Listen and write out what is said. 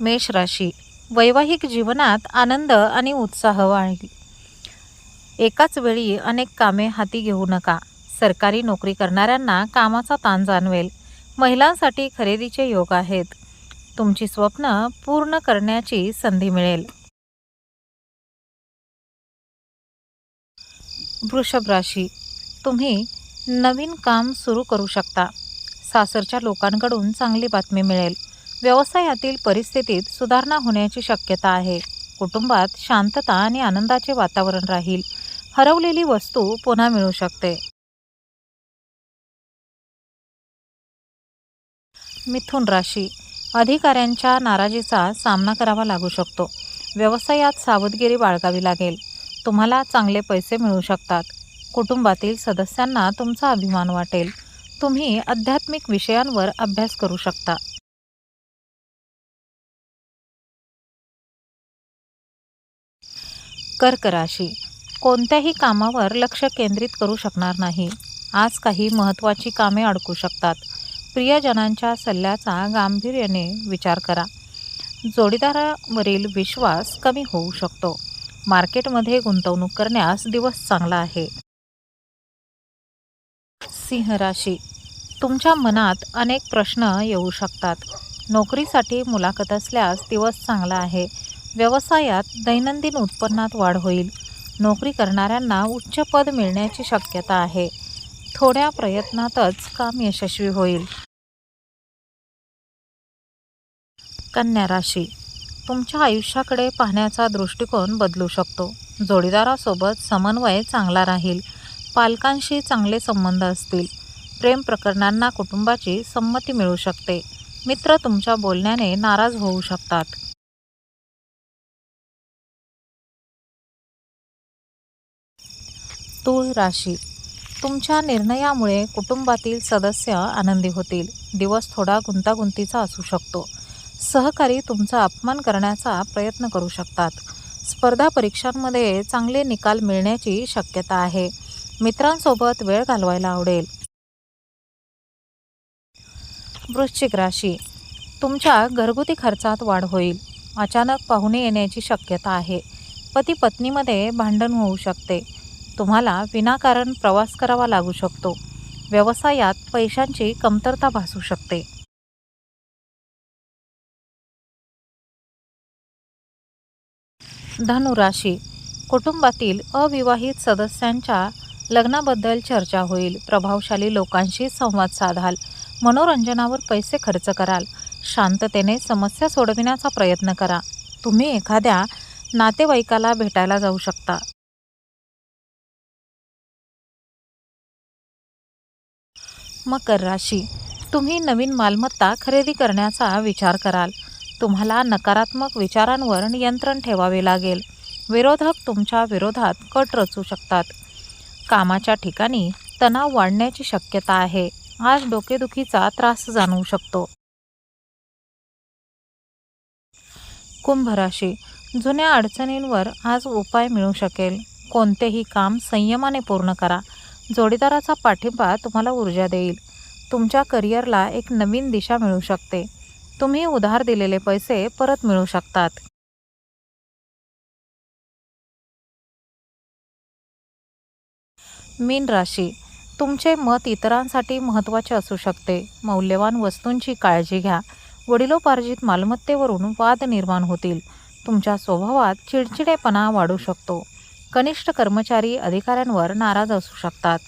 मेष राशी. वैवाहिक जीवनात आनंद आणि उत्साह वाढेल. एकाच वेळी अनेक कामे हाती घेऊ नका. सरकारी नोकरी करणाऱ्यांना कामाचा ताण जाणवेल. महिलांसाठी खरेदीचे योग आहेत. तुमची स्वप्न पूर्ण करण्याची संधी मिळेल. वृषभ राशी. तुम्ही नवीन काम सुरू करू शकता. सासरच्या लोकांकडून चांगली बातमी मिळेल. व्यवसायातील परिस्थितीत सुधारणा होण्याची शक्यता आहे. कुटुंबात शांतता आणि आनंदाचे वातावरण राहील. हरवलेली वस्तू पुन्हा मिळू शकते. मिथुन राशी. अधिकाऱ्यांच्या नाराजीचा सामना करावा लागू शकतो. व्यवसायात सावधगिरी बाळगावी लागेल. तुम्हाला चांगले पैसे मिळू शकतात. कुटुंबातील सदस्यांना तुमचा अभिमान वाटेल. तुम्ही आध्यात्मिक विषयांवर अभ्यास करू शकता. कर्क राशी कोणत्याही कामावर लक्ष केंद्रित करू शकणार नाही. आज काही महत्त्वाची कामे अडकू शकतात. प्रियजनांच्या सल्ल्याचा गांभीर्याने विचार करा. जोडीदारावरील विश्वास कमी होऊ शकतो. मार्केटमध्ये गुंतवणूक करण्यास दिवस चांगला आहे. सिंह राशी. तुमच्या मनात अनेक प्रश्न येऊ शकतात. नोकरीसाठी मुलाखत असल्यास दिवस चांगला आहे. व्यवसायात दैनंदिन उत्पन्नात वाढ होईल. नोकरी करणाऱ्यांना उच्च पद मिळण्याची शक्यता आहे. थोड्या प्रयत्नातच काम यशस्वी होईल. कन्या राशी. तुमच्या आयुष्याकडे पाहण्याचा दृष्टिकोन बदलू शकतो. जोडीदारासोबत समन्वय चांगला राहील. पालकांशी चांगले संबंध असतील. प्रेम प्रकरणांना कुटुंबाची संमती मिळू शकते. मित्र तुमच्या बोलण्याने नाराज होऊ शकतात. तूळ राशी. तुमच्या निर्णयामुळे कुटुंबातील सदस्य आनंदी होतील. दिवस थोडा गुंतागुंतीचा असू शकतो. सहकारी तुमचा अपमान करण्याचा प्रयत्न करू शकतात. स्पर्धा परीक्षांमध्ये चांगले निकाल मिळण्याची शक्यता आहे. मित्रांसोबत वेळ घालवायला आवडेल. वृश्चिक राशी. तुमच्या घरगुती खर्चात वाढ होईल. अचानक पाहुणे येण्याची शक्यता आहे. पती पत्नीमध्ये भांडण होऊ शकते. तुम्हाला विनाकारण प्रवास करावा लागू शकतो. व्यवसायात पैशांची कमतरता भासू शकते. धनुराशी कुटुंबातील अविवाहित सदस्यांच्या लग्नाबद्दल चर्चा होईल. प्रभावशाली लोकांशी संवाद साधाल. मनोरंजनावर पैसे खर्च कराल. शांततेने समस्या सोडविण्याचा प्रयत्न करा. तुम्ही एखाद्या नातेवाईकाला भेटायला जाऊ शकता. मकर राशी. तुम्ही नवीन मालमत्ता खरेदी करण्याचा विचार कराल. तुम्हाला नकारात्मक विचारांवर नियंत्रण ठेवावे लागेल. विरोधक तुमच्या विरोधात कट रचू शकतात. कामाच्या ठिकाणी तणाव वाढण्याची शक्यता आहे. आज डोकेदुखीचा त्रास जाणवू शकतो. कुंभ राशी. जुन्या अडचणींवर आज उपाय मिळू शकेल. कोणतेही काम संयमाने पूर्ण करा. जोडीदाराचा पाठिंबा तुम्हाला ऊर्जा देईल. तुमच्या करिअरला एक नवीन दिशा मिळू शकते. तुम्ही उधार दिलेले पैसे परत मिळू शकतात. मीन राशी. तुमचे मत इतरांसाठी महत्त्वाचे असू शकते. मौल्यवान वस्तूंची काळजी घ्या. वडिलोपार्जित मालमत्तेवरून वाद निर्माण होतील. तुमच्या स्वभावात चिडचिडेपणा वाढू शकतो. कनिष्ठ कर्मचारी अधिकाऱ्यांवर नाराज असू शकतात.